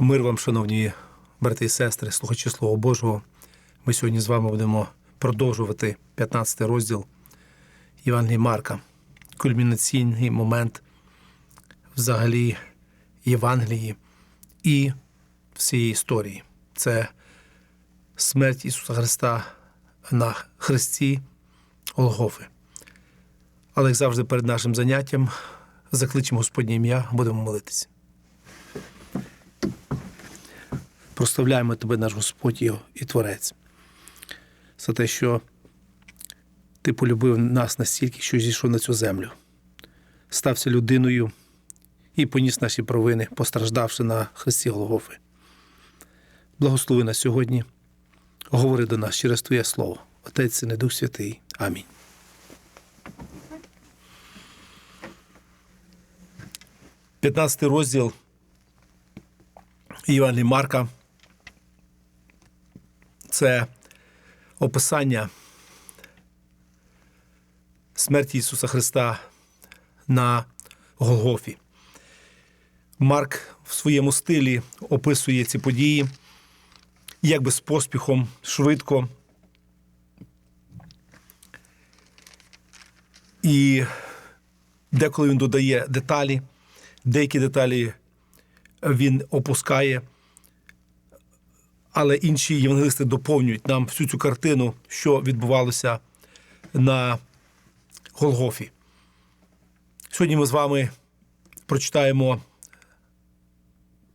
Мир вам, шановні брати і сестри, слухачі Слова Божого. Ми сьогодні з вами будемо продовжувати 15 розділ Євангелії Марка. Кульмінаційний момент взагалі Євангелії і всієї історії. Це смерть Ісуса Христа на Христі Голгофи. Але як завжди, перед нашим заняттям закличемо Господнє ім'я, будемо молитися. Прославляємо тебе, наш Господь і- Творець, за те, що ти полюбив нас настільки, що зійшов на цю землю, стався людиною і поніс наші провини, постраждавши на Христі Голгофи. Благослови нас сьогодні, говори до нас через Твоє Слово. Отець і Дух Святий. Амінь. П'ятнадцятий розділ Євангелії Марка. Це описання смерті Ісуса Христа на Голгофі. Марк в своєму стилі описує ці події якби з поспіхом, швидко. І деколи він додає деталі, деякі деталі він опускає, але інші євангелисти доповнюють нам всю цю картину, що відбувалося на Голгофі. Сьогодні ми з вами прочитаємо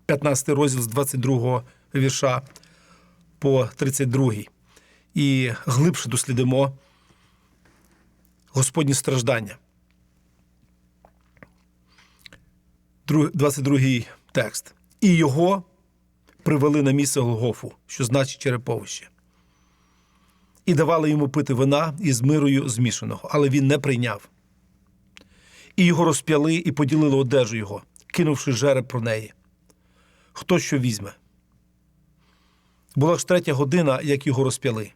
15 розділ з 22 вірша по 32 і глибше дослідимо Господні страждання. 22 текст. І його привели на місце Голгофу, що значить череповище. І давали йому пити вина із мирою змішаного, але він не прийняв. І його розп'яли і поділили одежу його, кинувши жереб про неї. Хто що візьме? Була ж третя година, як його розп'яли.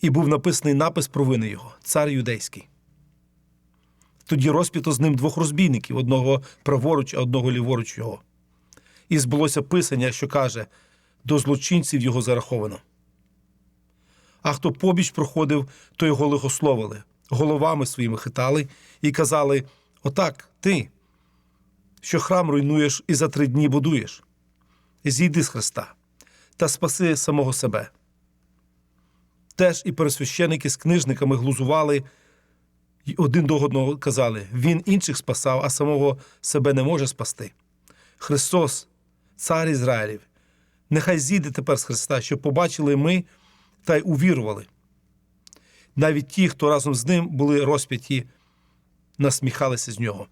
І був написаний напис про вини його цар юдейський. Тоді розп'ято з ним двох розбійників, одного праворуч, а одного ліворуч його. І збулося писання, що каже: до злочинців його зараховано. А хто побіч проходив, то його лихословили, головами своїми хитали і казали: Отак, ти, що храм руйнуєш і за три дні будуєш. Зійди з Христа та спаси самого себе. Теж і пересвященики з книжниками глузували й один до одного казали: Він інших спасав, а самого себе не може спасти. Христос, цар Ізраїлів, нехай зійде тепер з Христа, щоб побачили ми та й увірували. Навіть ті, хто разом з ним були розп'яті, насміхалися з нього.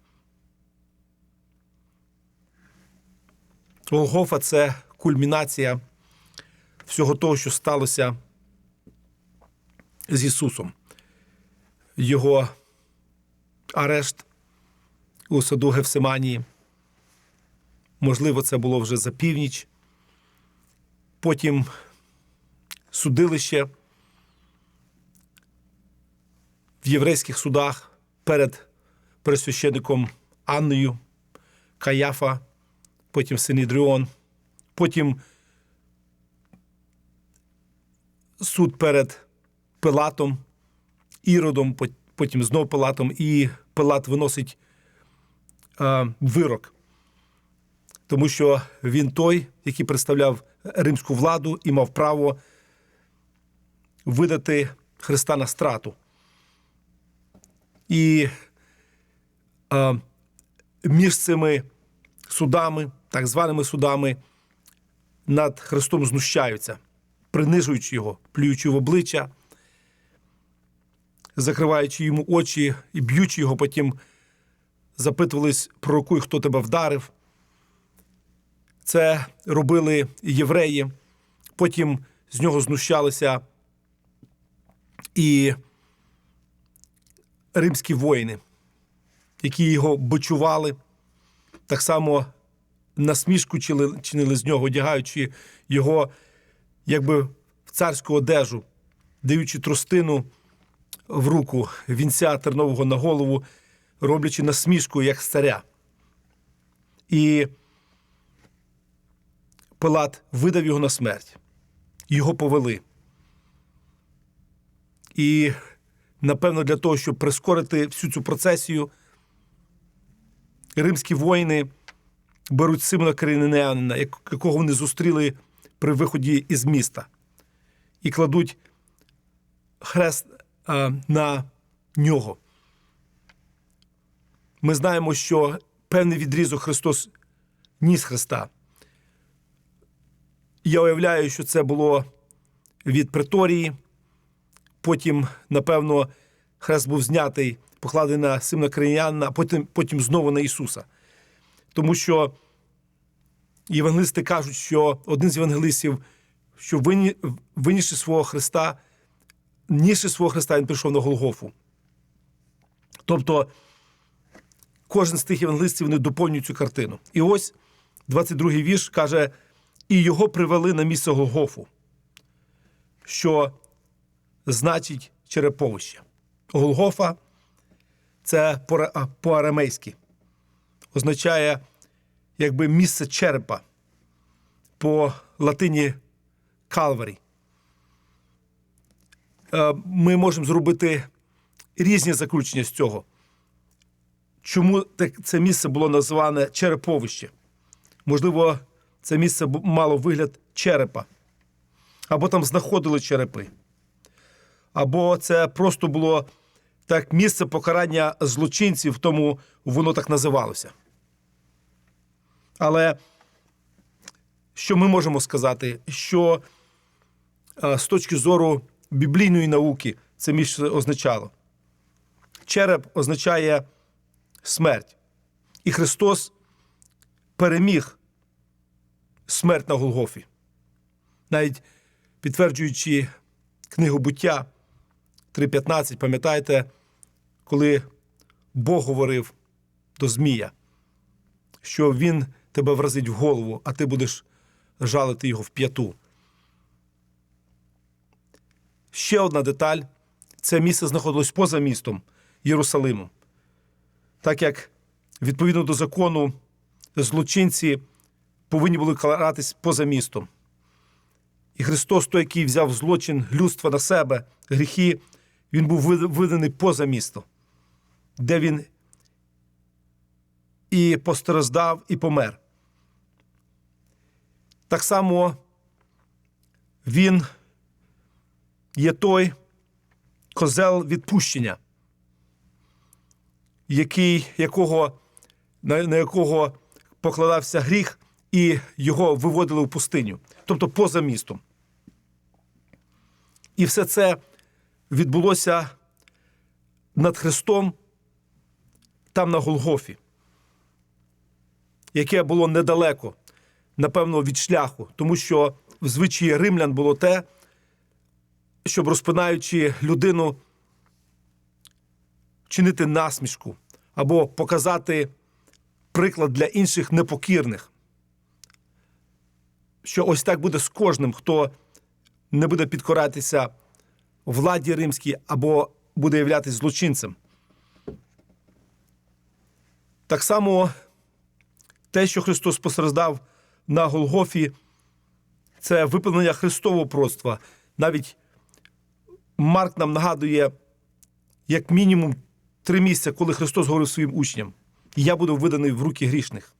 Голгофа це кульмінація всього того, що сталося з Ісусом. Його арешт у саду Гефсиманії. Можливо, це було вже за північ. Потім судилище в єврейських судах перед пресвященником Анною, Каяфа, потім Синідріон, потім суд перед Пилатом, Іродом, потім знов Пилатом, і Пилат виносить е, вирок, тому що він той, який представляв римську владу і мав право видати Христа на страту. І е, між цими судами, так званими судами, над Христом знущаються, принижуючи його, плюючи в обличчя, закриваючи йому очі і б'ючи його, потім запитувались, пророкуй, хто тебе вдарив. Це робили євреї, потім з нього знущалися і римські воїни, які його бичували, так само насмішку чинили з нього, одягаючи його якби в царську одежу, даючи тростину в руку вінця тернового на голову, роблячи насмішку як царя. І Пилат видав його на смерть. Його повели. І, напевно, для того, щоб прискорити всю цю процесію, римські воїни беруть Симона Киринянина, як- якого вони зустріли при виході із міста, і кладуть хрест на нього. Ми знаємо, що певний відрізок Христос ніс Христа. Я уявляю, що це було від приторії. Потім, напевно, хрест був знятий, покладений на Симона Киринянина, а потім, потім знову на Ісуса. Тому що євангелисти кажуть, що один з євангелистів, що вині- винісши свого Христа, нісши свого Христа, він прийшов на Голгофу. Тобто кожен з тих євангелистів вони доповнюють цю картину. І ось 22-й вірш каже: і його привели на місце Голгофу, що значить череповище. Голгофа це по-арамейськи, означає якби місце черепа по латині Калварі. Е, Ми можемо зробити різні заключення з цього. Чому це місце було назване череповище? Можливо, це місце мало вигляд черепа, або там знаходили черепи, або це просто було так місце покарання злочинців, тому воно так називалося. Але що ми можемо сказати? Що е, з точки зору біблійної науки це місце означало? Череп означає смерть. І Христос переміг смерть на Голгофі. Навіть підтверджуючи книгу буття 3.15, пам'ятаєте, коли Бог говорив до Змія, що він тебе вразить в голову, а ти будеш жалити його в п'яту. Ще одна деталь: це місце знаходилось поза містом Єрусалимом. Так як відповідно до закону злочинці повинні були каратись поза містом. І Христос, той, який взяв злочин людства на себе, гріхи, він був виданий поза місто, де він і постраждав, і помер. Так само він є той козел відпущення, який, якого, на, на якого покладався гріх, і його виводили в пустиню, тобто поза містом. І все це відбулося над Христом там на Голгофі, яке було недалеко, напевно, від шляху, тому що в звичаї римлян було те, щоб розпинаючи людину, чинити насмішку або показати приклад для інших непокірних. Що ось так буде з кожним, хто не буде підкоратися владі римській або буде являтися злочинцем. Так само те, що Христос постраждав на Голгофі, це виповнення Христового пророцтва. Навіть Марк нам нагадує, як мінімум, три місця, коли Христос говорив своїм учням: Я буду виданий в руки грішних.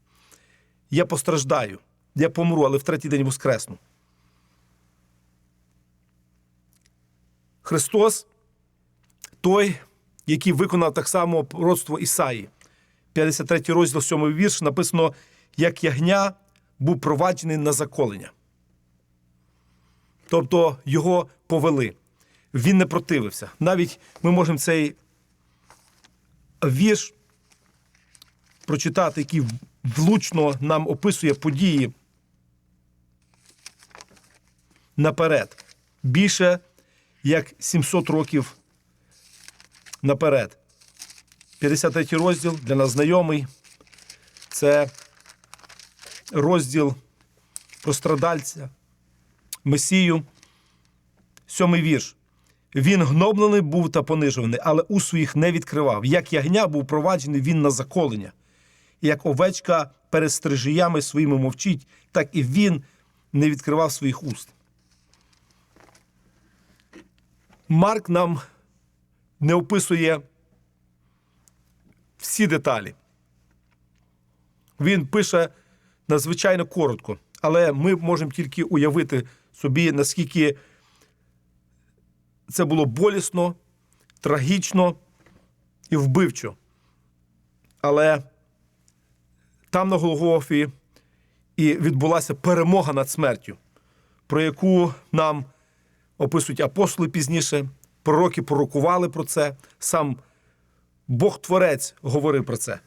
Я постраждаю, я помру, але в третій день воскресну. Христос той, який виконав так само пророцтво Ісаї. 53 розділ 7 вірш написано, як ягня був проваджений на заколення. Тобто його повели. Він не противився. Навіть ми можемо цей вірш прочитати, який влучно нам описує події наперед. Більше як 700 років наперед. 53 розділ для нас знайомий. Це розділ про страдальця, Месію. Сьомий вірш. Він гноблений був та понижений, але у своїх не відкривав. Як ягня був проваджений він на заколення. Як овечка перед стрижиями своїми мовчить, так і він не відкривав своїх уст. Марк нам не описує всі деталі. Він пише надзвичайно коротко, але ми можемо тільки уявити собі, наскільки це було болісно, трагічно і вбивчо. Але там на Голгофі і відбулася перемога над смертю, про яку нам описують апостоли пізніше, пророки пророкували про це, сам Бог Творець говорив про це.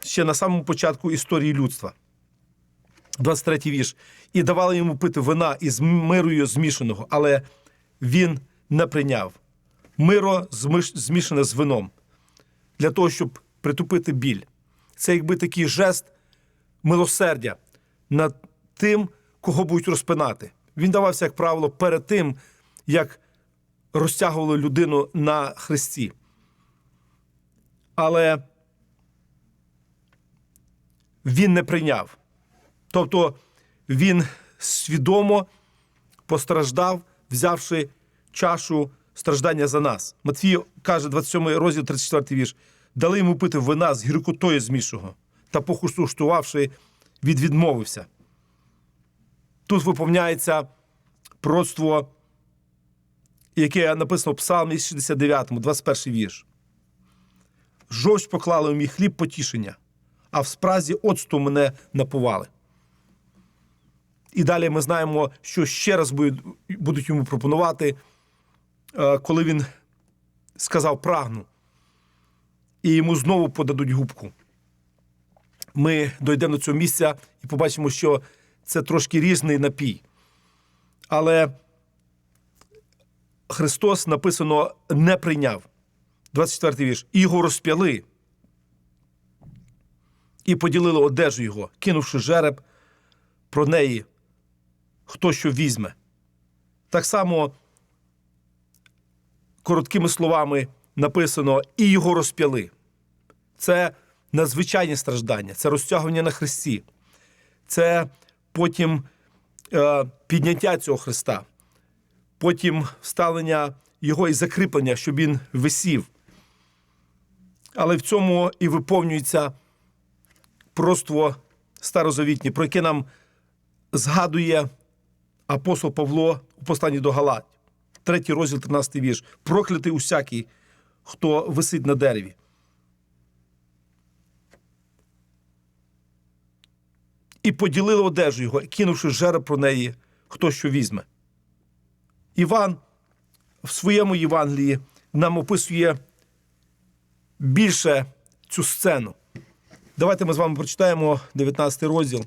Ще на самому початку історії людства. 23 вірш. І давали йому пити вина із мирою змішаного, але він не прийняв. Миро змішане з вином для того, щоб притупити біль. Це якби такий жест милосердя над тим, кого будуть розпинати. Він давався, як правило, перед тим, як розтягували людину на хресті. Але він не прийняв. Тобто він свідомо постраждав, взявши чашу страждання за нас. Матвій каже, 27 розділ, 34 вірш. Дали йому пити вина з гіркотою змішого, та покуштувавши, від відмовився. Тут виповняється пророцтво, яке написано в Псалмі 69, 21 вірш. Жовч поклали у мій хліб потішення, а в спразі оцту мене напували. І далі ми знаємо, що ще раз будуть, будуть йому пропонувати, е, коли він сказав прагну, і йому знову подадуть губку. Ми дійдемо до цього місця і побачимо, що це трошки різний напій. Але Христос написано не прийняв. 24 вірш. І його розп'яли і поділили одежу його, кинувши жереб про неї, хто що візьме. Так само короткими словами написано і його розп'яли. Це надзвичайні страждання, це розтягування на хресті, це потім е, підняття цього Христа, потім вставлення його і закріплення, щоб він висів. Але в цьому і виповнюється пророцтво старозавітнє, про яке нам згадує апостол Павло у посланні до Галат, третій розділ, 13 вірш. Проклятий усякий, хто висить на дереві. І поділили одежу його, кинувши жереб про неї, хто що візьме. Іван в своєму Євангелії нам описує більше цю сцену. Давайте ми з вами прочитаємо 19 розділ.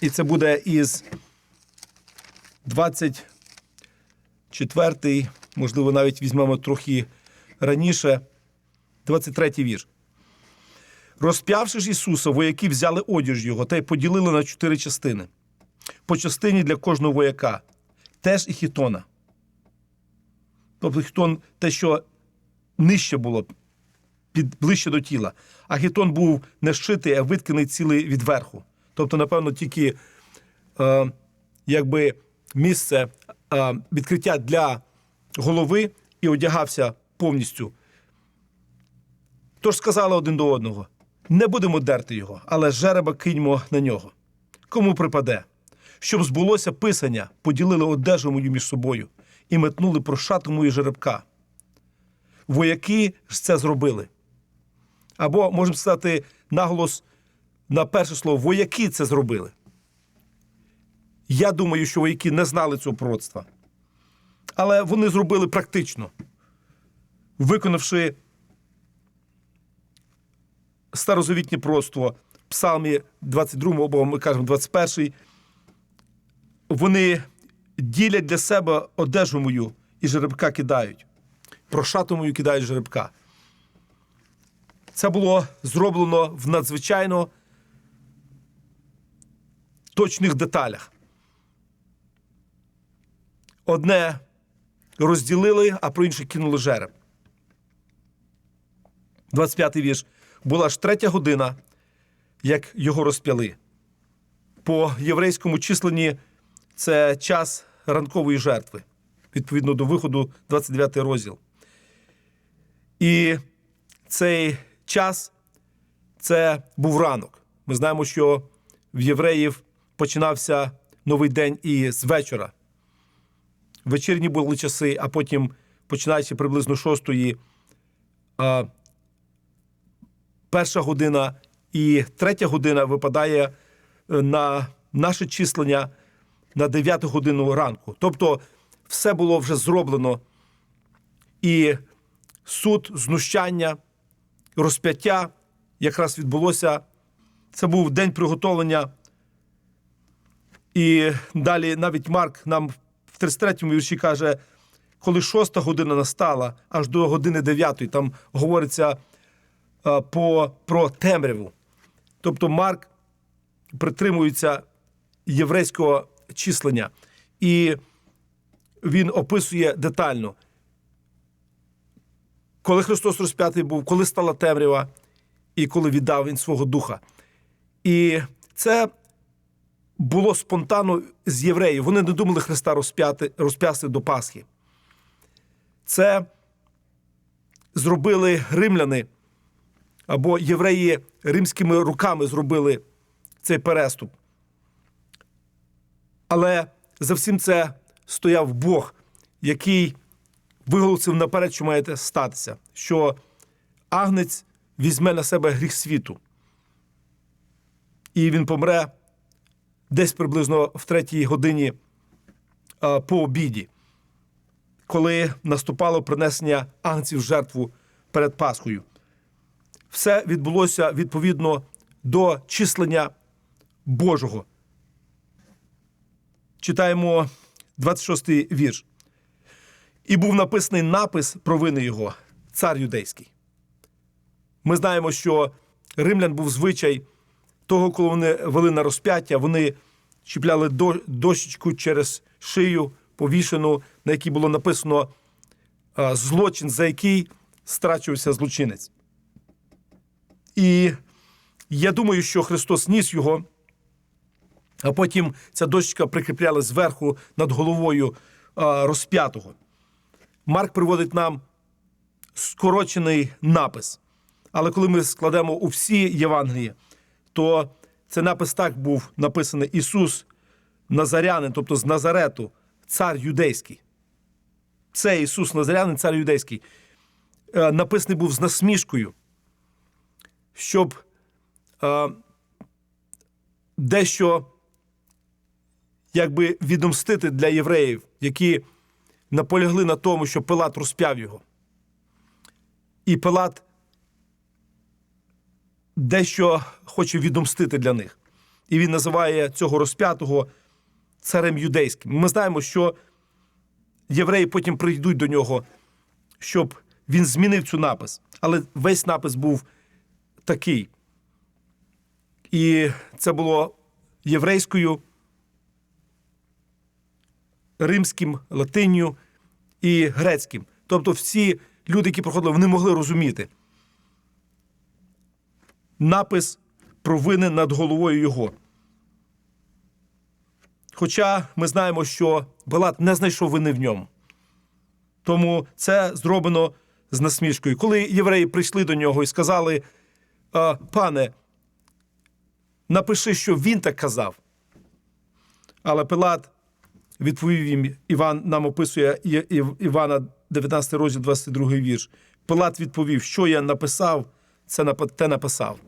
І це буде із 24, можливо, навіть візьмемо трохи раніше, 23 вірш. Розп'явши ж Ісуса, вояки взяли одіж його та й поділили на чотири частини. По частині для кожного вояка, теж і хітона. Тобто хітон те, що нижче було, під, ближче до тіла. А хітон був не зшитий, а витканий цілий від верху. Тобто, напевно, тільки е, якби місце е, відкриття для голови і одягався повністю. Тож сказали один до одного: не будемо дерти його, але жереба киньмо на нього. Кому припаде? Щоб збулося писання, поділили одежу мою між собою і метнули про шату мою жеребка. Вояки ж це зробили. Або можемо сказати наголос на перше слово вояки це зробили. Я думаю, що вояки не знали цього пророцтва. Але вони зробили практично, виконавши старозавітнє пророцтво Псалмі 22, або ми кажемо 21, вони ділять для себе одежу мою і жеребка кидають. Про мою кидають жеребка. Це було зроблено в надзвичайно точних деталях. Одне розділили, а про інше кинули жереб. 25-й вірш. Була ж третя година, як його розп'яли. по єврейському численні це час ранкової жертви, відповідно до виходу, 29 розділ. І цей час це був ранок. Ми знаємо, що в євреїв починався новий день і з вечора. Вечірні були часи, а потім, починаючи приблизно шостої, перша година і третя година випадає е, на наше числення на 9 годину ранку. Тобто, все було вже зроблено. І суд, знущання, розп'яття якраз відбулося. Це був день приготовлення. І далі навіть Марк нам в 33-му вірші каже, коли шоста година настала, аж до години дев'ятої, там говориться по, про темряву. Тобто Марк притримується єврейського числення, і він описує детально, коли Христос розп'ятий був, коли стала темрява, і коли віддав він свого духа. І це було спонтанно з євреїв. Вони не думали Христа розп'яти, розп'ясти до Пасхи. Це зробили римляни або євреї римськими руками зробили цей переступ. Але за всім це стояв Бог, який виголосив наперед, що має статися, що агнець візьме на себе гріх світу. І він помре десь приблизно в третій годині по обіді, коли наступало принесення агнців в жертву перед Пасхою. Все відбулося відповідно до числення Божого. Читаємо 26-й вірш. І був написаний напис про вини його, цар юдейський. Ми знаємо, що римлян був звичай того, коли вони вели на розп'яття, вони чіпляли до- дощечку через шию, повішену, на якій було написано злочин, за який страчувався злочинець. І я думаю, що Христос ніс його, а потім ця дощечка прикріпляла зверху над головою розп'ятого. Марк приводить нам скорочений напис. Але коли ми складемо у всі Євангелії, то цей напис так був написаний Ісус Назарянин, тобто з Назарету, цар юдейський. Це Ісус Назарянин, цар юдейський. Е, Написаний був з насмішкою, щоб е, дещо якби відомстити для євреїв, які наполягли на тому, що Пилат розп'яв його. І Пилат дещо хоче відомстити для них. І він називає цього розп'ятого царем юдейським. Ми знаємо, що євреї потім прийдуть до нього, щоб він змінив цю напис. Але весь напис був такий. І це було єврейською, римським, латинню і грецьким. Тобто всі люди, які проходили, вони могли розуміти напис провини над головою його. Хоча ми знаємо, що Пилат не знайшов вини в ньому. Тому це зроблено з насмішкою. Коли євреї прийшли до нього і сказали: «А, пане, напиши, що він так казав. Але Пилат відповів їм, Іван нам описує Івана 19 розділ, 22 вірш. Пилат відповів, що я написав, це те написав.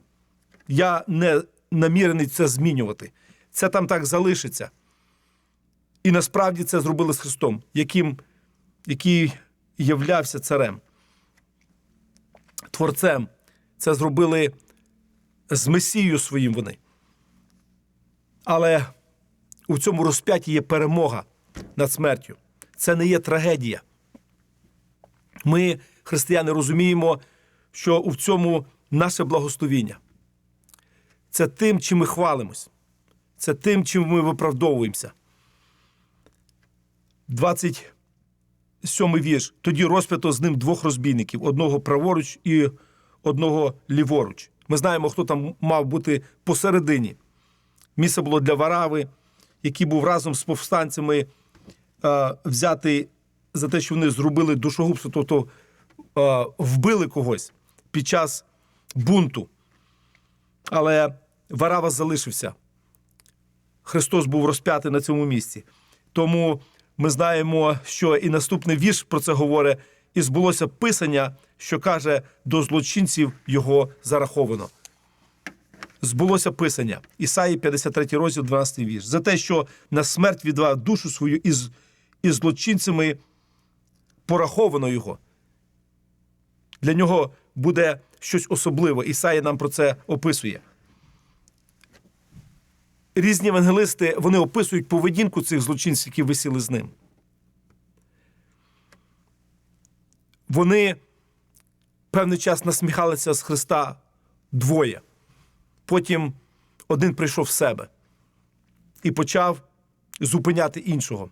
Я не намірений це змінювати. Це там так залишиться. І насправді це зробили з Христом, яким, який являвся царем, творцем. Це зробили з Месією своїм вони. Але у цьому розп'ятті є перемога над смертю. Це не є трагедія. Ми, християни, розуміємо, що у цьому наше благословіння. Це тим, чим ми хвалимось. Це тим, чим ми виправдовуємося. 27 вірш. Тоді розп'ято з ним двох розбійників: одного праворуч і одного ліворуч. Ми знаємо, хто там мав бути посередині. Місце було для Варави, який був разом з повстанцями е, взятий за те, що вони зробили душогубство, тобто е, вбили когось під час бунту. Але Варава залишився. Христос був розп'ятий на цьому місці. Тому ми знаємо, що і наступний вірш про це говорить, і збулося писання, що каже, до злочинців його зараховано. Збулося писання. Ісаї 53 розділ, 12 вірш. За те, що на смерть віддав душу свою із, із злочинцями пораховано його. Для нього буде щось особливе. Ісаїя нам про це описує. Різні евангелисти вони описують поведінку цих злочинців, які висіли з ним. Вони певний час насміхалися з Христа двоє. Потім один прийшов в себе і почав зупиняти іншого.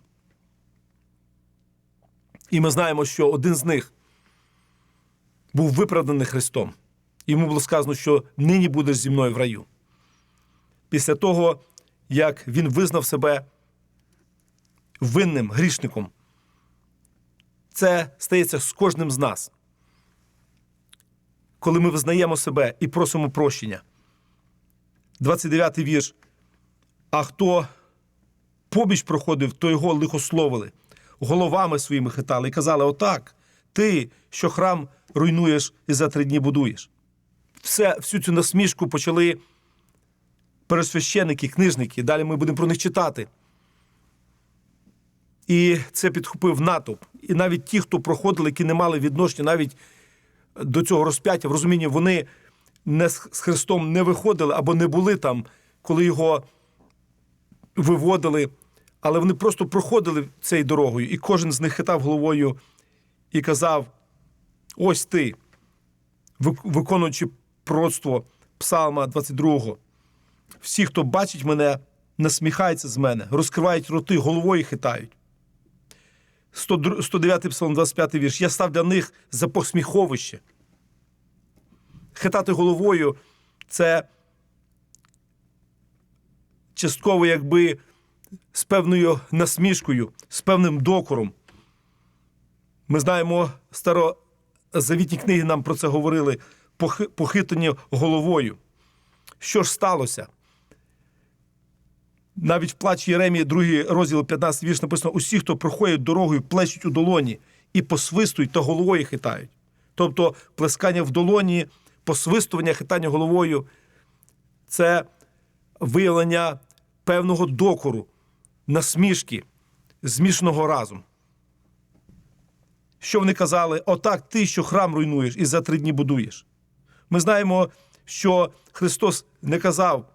І ми знаємо, що один з них був виправданий Христом. Йому було сказано, що нині будеш зі мною в раю. Після того, як він визнав себе винним грішником, це стається з кожним з нас. Коли ми визнаємо себе і просимо прощення. 29-й вірш. А хто побіч проходив, то його лихословили, головами своїми хитали і казали: Отак, ти, що храм руйнуєш і за три дні будуєш. Все, всю цю насмішку почали пересвященники, книжники. Далі ми будемо про них читати. І це підхопив натовп. І навіть ті, хто проходили, які не мали відношення навіть до цього розп'яття, в розумінні, вони не з Христом не виходили або не були там, коли його виводили, але вони просто проходили цією дорогою, і кожен з них хитав головою і казав: ось ти, виконуючи пророцтво Псалма 22. Всі, хто бачить мене, насміхаються з мене, розкривають роти, головою хитають. 102 109 псалом, 25 вірш. Я став для них за посміховище. Хитати головою це частково, якби з певною насмішкою, з певним докором. Ми знаємо, старозавітні книги нам про це говорили, похи- похитані головою. Що ж сталося? Навіть в плачі Єремії, 2 розділ 15 вірш написано: усі, хто проходять дорогою, плещуть у долоні і посвистують та головою хитають. Тобто плескання в долоні, посвистування, хитання головою це виявлення певного докору, насмішки, змішаного разом. Що вони казали? Отак ти, що храм руйнуєш і за три дні будуєш. Ми знаємо, що Христос не казав,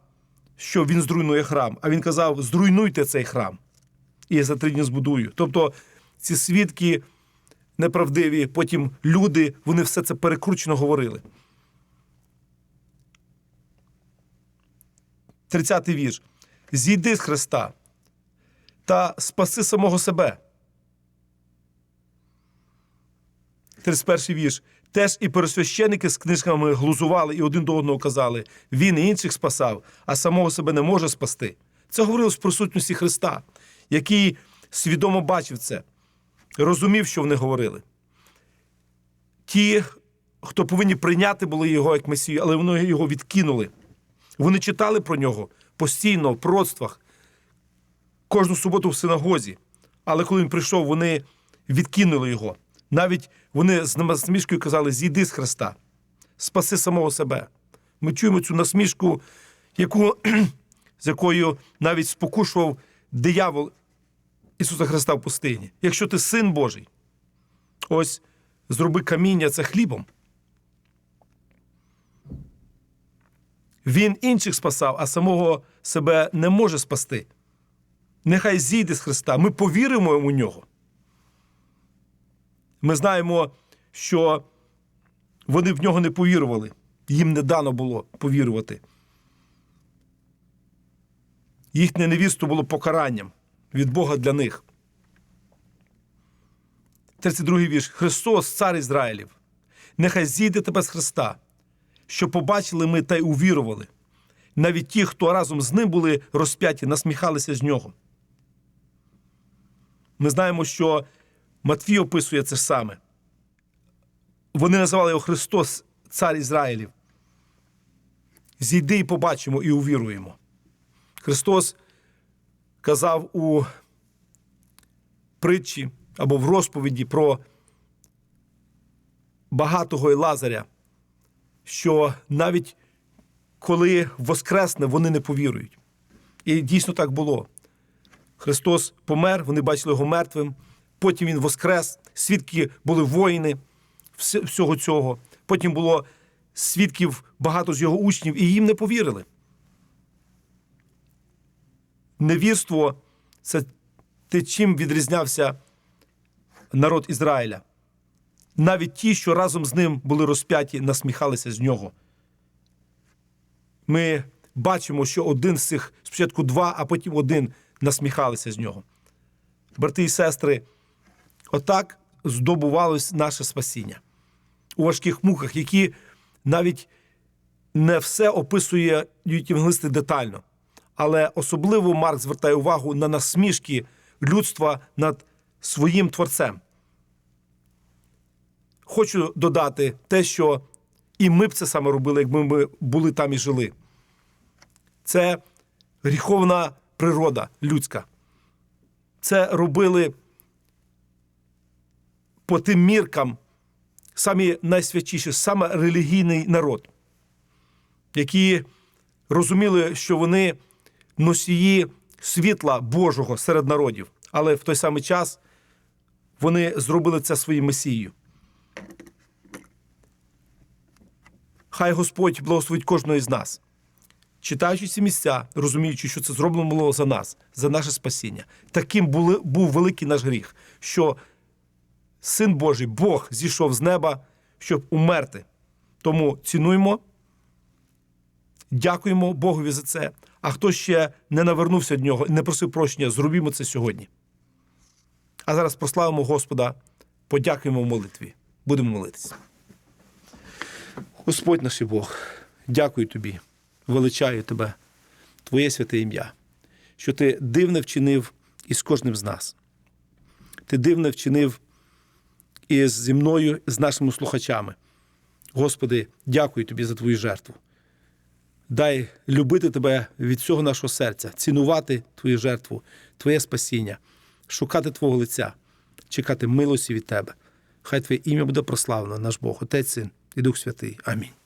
що Він зруйнує храм, а Він казав: зруйнуйте цей храм, і я за три дні збудую. Тобто ці свідки неправдиві, потім люди, вони все це перекручено говорили. 30-й вірш. Зійди з Христа та спаси самого себе. 31 вірш. Теж і пересвященники з книжками глузували і один до одного казали: Він і інших спасав, а самого себе не може спасти. Це говорилось в присутності Христа, який свідомо бачив це, розумів, що вони говорили. Ті, хто повинні прийняти були його як Месію, але вони його відкинули. Вони читали про нього постійно в пророцтвах, кожну суботу в синагозі. Але коли він прийшов, вони відкинули його. Навіть вони з насмішкою казали: зійди з Христа, спаси самого себе. Ми чуємо цю насмішку, яку, з якою навіть спокушував диявол Ісуса Христа в пустині. Якщо ти син Божий, ось зроби каміння це хлібом. Він інших спасав, а самого себе не може спасти. Нехай зійде з Христа. Ми повіримо у нього. Ми знаємо, що вони в нього не повірували. Їм не дано було повірувати. Їхнє невісту було покаранням від Бога для них. 32 вірш. Христос, цар Ізраїлів, нехай зійде тебе з Христа, що побачили ми та й увірували. Навіть ті, хто разом з ним були розп'яті, насміхалися з нього. Ми знаємо, що Матвій описує це саме. Вони називали його Христос, цар Ізраїлів. Зійди і побачимо і увіруємо. Христос казав у притчі або в розповіді про багатого і Лазаря, що навіть коли воскресне, вони не повірують. І дійсно так було. Христос помер, вони бачили його мертвим, потім Він воскрес, свідки були воїни всього цього. Потім було свідків багато з його учнів, і їм не повірили. Невірство це те, чим відрізнявся народ Ізраїля. Навіть ті, що разом з ним були розп'яті, насміхалися з нього. Ми бачимо, що один з цих спочатку два, а потім один насміхалися з нього. Брати і сестри, отак здобувалось наше спасіння у важких муках, які навіть не все описує євангелисти детально. Але особливо Марк звертає увагу на насмішки людства над своїм творцем. Хочу додати те, що і ми б це саме робили, якби ми були там і жили. Це гріховна природа людська. Це робили по тим міркам самі найсвятіші, саме релігійний народ, які розуміли, що вони носії світла Божого серед народів, але в той самий час вони зробили це своїм месією. Хай Господь благословить кожного із нас, читаючи ці місця, розуміючи, що це зроблено було за нас, за наше спасіння. Таким були, був великий наш гріх, що Син Божий, Бог зійшов з неба, щоб умерти. Тому цінуємо, дякуємо Богові за це. А хто ще не навернувся від нього і не просив прощення, зробімо це сьогодні. А зараз прославимо Господа, подякуємо в молитві. Будемо молитися. Господь наш Бог, дякую тобі, величаю тебе, Твоє святе ім'я, що ти дивне вчинив із кожним з нас. Ти дивне вчинив і зі мною, з нашими слухачами. Господи, дякую тобі за твою жертву. Дай любити тебе від всього нашого серця, цінувати твою жертву, твоє спасіння, шукати Твого лиця, чекати милості від тебе. Хай Твоє ім'я буде прославлено, наш Бог, Отець Син і Дух Святий. Амінь.